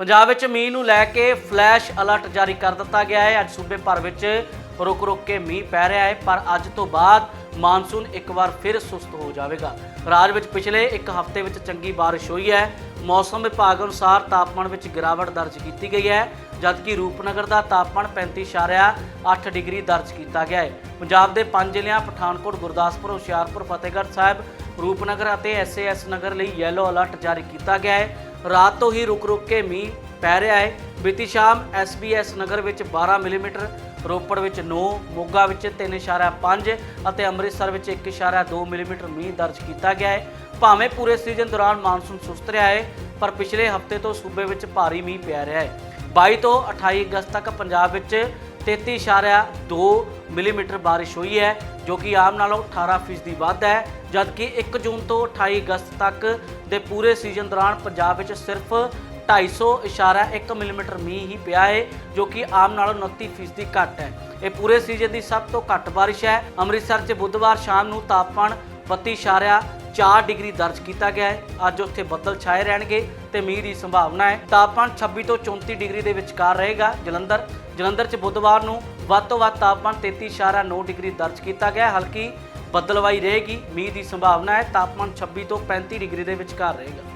ਪੰਜਾਬ ਵਿੱਚ ਮੀਂਹ ਨੂੰ ਲੈ ਕੇ ਫਲੈਸ਼ ਅਲਰਟ ਜਾਰੀ ਕਰ ਦਿੱਤਾ ਗਿਆ ਹੈ। ਅੱਜ ਸੂਬੇ ਭਰ ਵਿੱਚ ਰੁਕ ਰੁਕ ਕੇ ਮੀਂਹ ਪੈ ਰਿਹਾ ਹੈ, ਪਰ ਅੱਜ ਤੋਂ ਬਾਅਦ ਮਾਨਸੂਨ ਇੱਕ ਵਾਰ ਫਿਰ ਸੁਸਤ ਹੋ ਜਾਵੇਗਾ। ਰਾਜ ਵਿੱਚ ਪਿਛਲੇ ਇੱਕ ਹਫ਼ਤੇ ਵਿੱਚ ਚੰਗੀ ਬਾਰਿਸ਼ ਹੋਈ ਹੈ। ਮੌਸਮ ਵਿਭਾਗ ਅਨੁਸਾਰ ਤਾਪਮਾਨ ਵਿੱਚ ਗਿਰਾਵਟ ਦਰਜ ਕੀਤੀ ਗਈ ਹੈ, ਜਦਕਿ ਰੂਪਨਗਰ ਦਾ ਤਾਪਮਾਨ 35.8 ਡਿਗਰੀ ਦਰਜ ਕੀਤਾ ਗਿਆ ਹੈ। ਪੰਜਾਬ ਦੇ ਪੰਜ ਜ਼ਿਲ੍ਹਿਆਂ ਪਠਾਨਕੋਟ, ਗੁਰਦਾਸਪੁਰ, ਹੁਸ਼ਿਆਰਪੁਰ, ਫਤਿਹਗੜ੍ਹ ਸਾਹਿਬ, ਰੂਪਨਗਰ ਅਤੇ ਐਸਏਐਸ ਨਗਰ ਲਈ ਯੈਲੋ ਅਲਰਟ ਜਾਰੀ ਕੀਤਾ ਗਿਆ ਹੈ। ਰਾਤ ਤੋਂ ਹੀ ਰੁਕ-ਰੁਕ ਕੇ ਮੀਂਹ ਪੈ ਰਿਹਾ ਹੈ। ਬੀਤੀ ਸ਼ਾਮ ਐਸਬੀਐਸ ਨਗਰ ਵਿੱਚ 12 ਮਿਲੀਮੀਟਰ, ਰੋਪੜ ਵਿੱਚ 9 ਮੋਗਾ ਵਿੱਚ 3.5 ਅਤੇ ਅੰਮ੍ਰਿਤਸਰ ਵਿੱਚ 1.2 ਮਿਲੀਮੀਟਰ ਮੀਂਹ ਦਰਜ ਕੀਤਾ ਗਿਆ ਹੈ। ਭਾਵੇਂ ਪੂਰੇ ਸੀਜ਼ਨ ਦੌਰਾਨ ਮਾਨਸੂਨ ਸੁਸਤ ਰਿਹਾ ਹੈ, ਪਰ ਪਿਛਲੇ ਹਫ਼ਤੇ ਤੋਂ ਸੂਬੇ ਵਿੱਚ ਭਾਰੀ ਮੀਂਹ ਪੈ ਰਿਹਾ ਹੈ। 22 ਤੋਂ 28 ਅਗਸਤ ਤੱਕ ਪੰਜਾਬ ਵਿੱਚ 33.2 ਮਿਲੀਮੀਟਰ ਬਾਰਿਸ਼ ਹੋਈ ਹੈ, ਜੋ ਕਿ ਆਮ ਨਾਲੋਂ 18% ਵੱਧ ਹੈ, ਜਦਕਿ 1 ਜੂਨ ਤੋਂ 28 ਅਗਸਤ ਤੱਕ ਦੇ ਪੂਰੇ ਸੀਜ਼ਨ ਦੌਰਾਨ ਪੰਜਾਬ ਵਿੱਚ ਸਿਰਫ 250.1 ਮਿਲੀਮੀਟਰ ਮੀਂਹ ਹੀ ਪਿਆ ਹੈ, ਜੋ ਕਿ ਆਮ ਨਾਲੋਂ 29% ਘੱਟ ਹੈ। ਇਹ ਪੂਰੇ ਸੀਜ਼ਨ ਦੀ ਸਭ ਤੋਂ ਘੱਟ ਬਾਰਿਸ਼ ਹੈ। ਅੰਮ੍ਰਿਤਸਰ 'ਚ ਬੁੱਧਵਾਰ ਸ਼ਾਮ ਨੂੰ ਤਾਪਮਾਨ 32.4 ਡਿਗਰੀ ਦਰਜ ਕੀਤਾ ਗਿਆ ਹੈ। ਅੱਜ ਉੱਥੇ ਬੱਦਲ ਛਾਏ ਰਹਿਣਗੇ ਤੇ ਮੀਂਹ ਦੀ ਸੰਭਾਵਨਾ ਹੈ। ਤਾਪਮਾਨ 26 ਤੋਂ 34 ਡਿਗਰੀ ਦੇ ਵਿਚਕਾਰ ਰਹੇਗਾ। ਜਲੰਧਰ ਜਲੰਧਰ 'ਚ ਬੁੱਧਵਾਰ ਨੂੰ ਵੱਧ ਤੋਂ ਵੱਧ ਤਾਪਮਾਨ 33.9 ਡਿਗਰੀ ਦਰਜ ਕੀਤਾ ਗਿਆ ਹਲਕੀ ਬੱਦਲਵਾਈ ਰਹੇਗੀ। ਮੀਂਹ ਦੀ ਸੰਭਾਵਨਾ ਹੈ। ਤਾਪਮਾਨ 26 ਤੋਂ 35 ਡਿਗਰੀ ਦੇ ਵਿਚਕਾਰ ਰਹੇਗਾ।